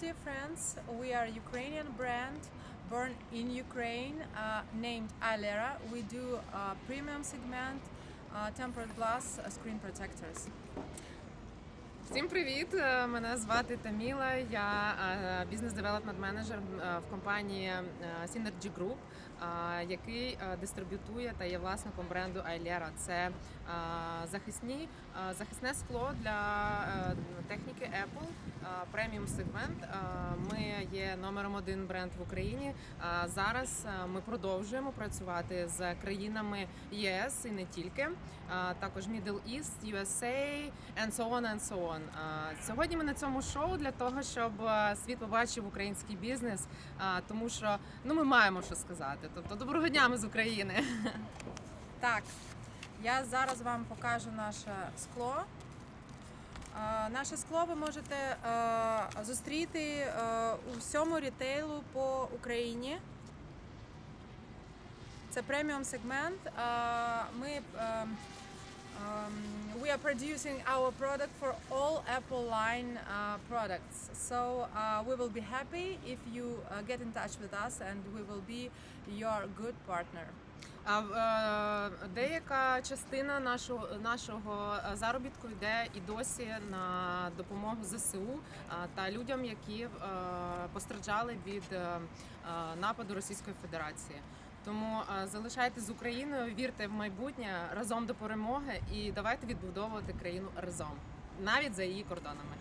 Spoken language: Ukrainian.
dear friends. We are Ukrainian brand born in Ukraine, uh, named Alera. We do uh, premium segment, uh, tempered glass uh, screen protectors. Всім привіт! Е, Мене звати Таміла. Я е, бізнес-девелопмент менеджер е, в компанії Synergy Group, який дистриб'ютує та є власником бренду Ailera. Це захисні, захисне скло для техніки Apple, преміум сегмент. Е, Ми є номером один бренд в Україні. Е, Зараз е, ми продовжуємо працювати з країнами ЄС і не тільки. Також Middle East, USA and so on and so on. Сьогодні ми на цьому шоу для того, щоб світ побачив український бізнес, тому що ну ми маємо що сказати. Тобто, доброго дня, ми з України. Так, я зараз вам покажу наше скло. Наше скло ви можете зустріти у всьому рітейлу по Україні. Це преміум сегмент. Ми um, we are producing our product for all Apple line uh, products. So uh, we will be happy if you uh, get in touch with us and we will be your good partner. А е, деяка частина нашого нашого е, заробітку йде і досі на допомогу ЗСУ е, та людям, які е, постраждали від е, е, нападу Російської Федерації. Тому е, залишайтесь з Україною, вірте в майбутнє разом до перемоги і давайте відбудовувати країну разом, навіть за її кордонами.